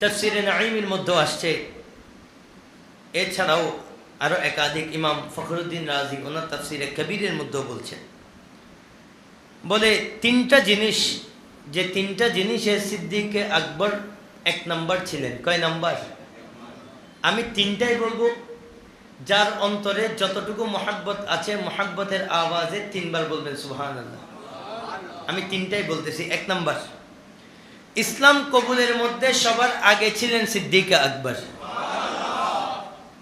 তফসিরে নাইমের মধ্যেও আসছে। এছাড়াও আরও একাধিক ইমাম ফখরুদ্দিন রাজি, ওনার তফসিরে কবিরের মধ্যেও বলছেন। বলে, তিনটা জিনিস, যে তিনটা জিনিসে সিদ্দিকে আকবর এক নম্বর ছিলেন। কয় নাম্বার? আমি তিনটাই বলব। যার অন্তরে যতটুকু মহাব্বত আছে, মহাব্বতের আওয়াজে তিনবার বলবেন সুহান আমি তিনটাই বলতেছি। এক নাম্বার ইসলাম কবুলের মধ্যে সবার আগে ছিলেন সিদ্দিকা আকবর।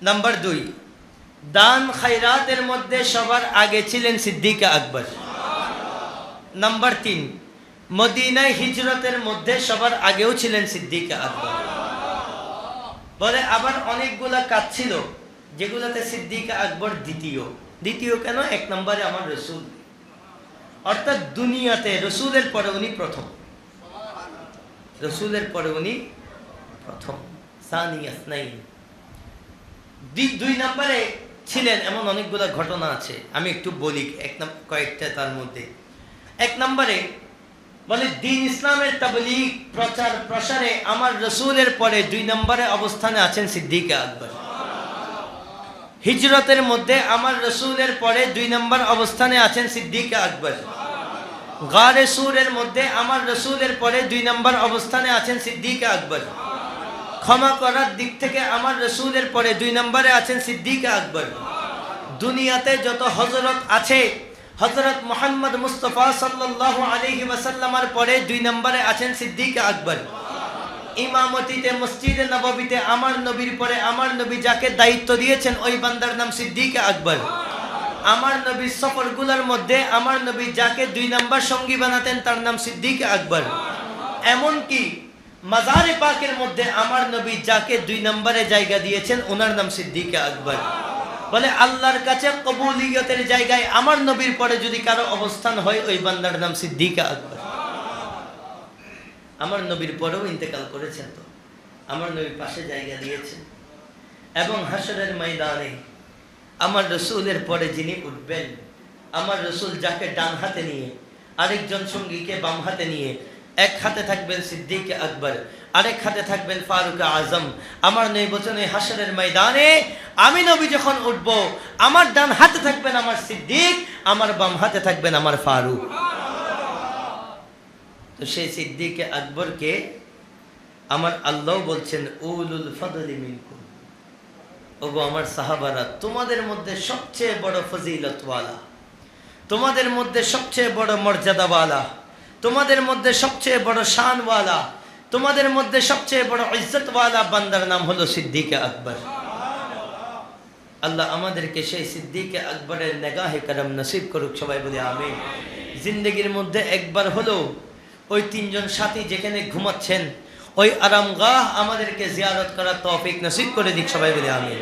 নাম্বার দুই, দান খাইরাতের মধ্যে সবার আগে ছিলেন সিদ্দিকা আকবর। নাম্বার তিন, মদিনায় হিজরতের মধ্যে সবার আগেও ছিলেন সিদ্দিকা আকবর। বলে আবার অনেকগুলা কাজ ছিল, যেগুলোতে সিদ্দিকা আকবর দ্বিতীয়। দ্বিতীয় কেন? এক নম্বরে আমার রসুল। অর্থাৎ দুনিয়াতে রসুলের পরে উনি প্রথম। রসুলের পরে উনি প্রথম দুই নম্বরে ছিলেন এমন অনেকগুলো ঘটনা আছে, আমি একটু বলি, এক কয়েকটা তার মধ্যে। এক নম্বরে বলে, দিন ইসলামের তাবলিগ প্রচার প্রসারে আমার রসুলের পরে দুই নম্বরে অবস্থানে আছেন সিদ্দিকা আকবর। হিজরতের মধ্যে আমার রসুলের পরে দুই নম্বর অবস্থানে আছেন সিদ্দিকা আকবর। গারে সুরের মধ্যে আমার রসুলের পরে দুই নম্বর অবস্থানে আছেন সিদ্দিকা আকবর। ক্ষমা করার দিক থেকে আমার রসুলের পরে দুই নম্বরে আছেন সিদ্দিকা আকবর। দুনিয়াতে যত হজরত আছে হজরত মোহাম্মদ মুস্তফা সাল্লাহ আলহি ওয়াসাল্লামার পরে দুই নম্বরে আছেন সিদ্দিকা আকবর। ইমামতিতে, মসজিদে নববীতে আমার নবীর পরে আমার নবী যাকে দায়িত্ব দিয়েছেন ওই বান্দার নাম সিদ্দিকা আকবর। আমার নবীর সফরগুলোর মধ্যে আমার নবী যাকে দুই নাম্বার সঙ্গী বানাতেন তার নাম সিদ্দিক আকবর। এমনকি মাজারে পাকের মধ্যে আমার নবী যাকে দুই নম্বরে জায়গা দিয়েছেন, ওনার নাম সিদ্দিক আকবর। বলে আল্লাহর কাছে কবুলিয়তের জায়গায় আমার নবীর পরে যদি কারও অবস্থান হয়, ওই বান্দার নাম সিদ্দিকা আকবর। আমার নবীর পরেও ইন্তেকাল করেছেন তো। আমার নবীর পাশে জায়গা দিয়েছেন। এবং হাসরের ময়দানে আমার রসুলের পরে যিনি উঠবেন, আমার রসুল যাকে ডান হাতে নিয়ে, আরেকজন সঙ্গীকে বাম হাতে নিয়ে, এক হাতে থাকবেন সিদ্দিক আকবর, আরেক হাতে থাকবেন ফারুক আজম। আমার নির্বাচনে হাসরের ময়দানে আমি নবী যখন উঠব, আমার ডান হাতে থাকবেন আমার সিদ্দিক, আমার বাম হাতে থাকবেন আমার ফারুক। তো সেই সিদ্দিক আকবরকে আমার আল্লাহ বলছেন, উলুল ফদলি মিনকুম। ওগো আমার সাহাবারা, তোমাদের মধ্যে সবচেয়ে বড় ফজিলতওয়ালা, তোমাদের মধ্যে সবচেয়ে বড় মর্যাদাওয়ালা, তোমাদের মধ্যে সবচেয়ে বড় শানওয়ালা, তোমাদের মধ্যে সবচেয়ে বড় ইজ্জতওয়ালা বান্দার নাম হলো সিদ্দিকে আকবর। আল্লাহ আমাদেরকে সেই সিদ্দিকে আকবরের নেগাহে করম নসিব করুক, সবাই বলে আমি জিন্দগির মধ্যে একবার হলো ওই তিনজন সাথী যেখানে ঘুমাচ্ছেন ওই আরামগাহ আমাদেরকে জিয়ারত করার তৌফিক নসিব করে দিক সবাই বলে আমি